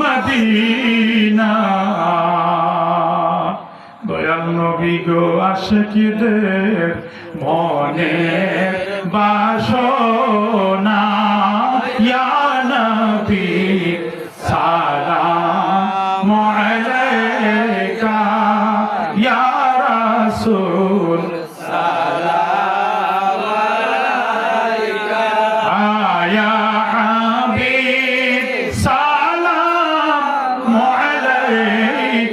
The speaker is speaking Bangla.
মদিনা। দয়াল নবী গো আশিকদের মনে বাসনা। ইয়া নবী সালাম আলাইকা। ইয়া রাসূল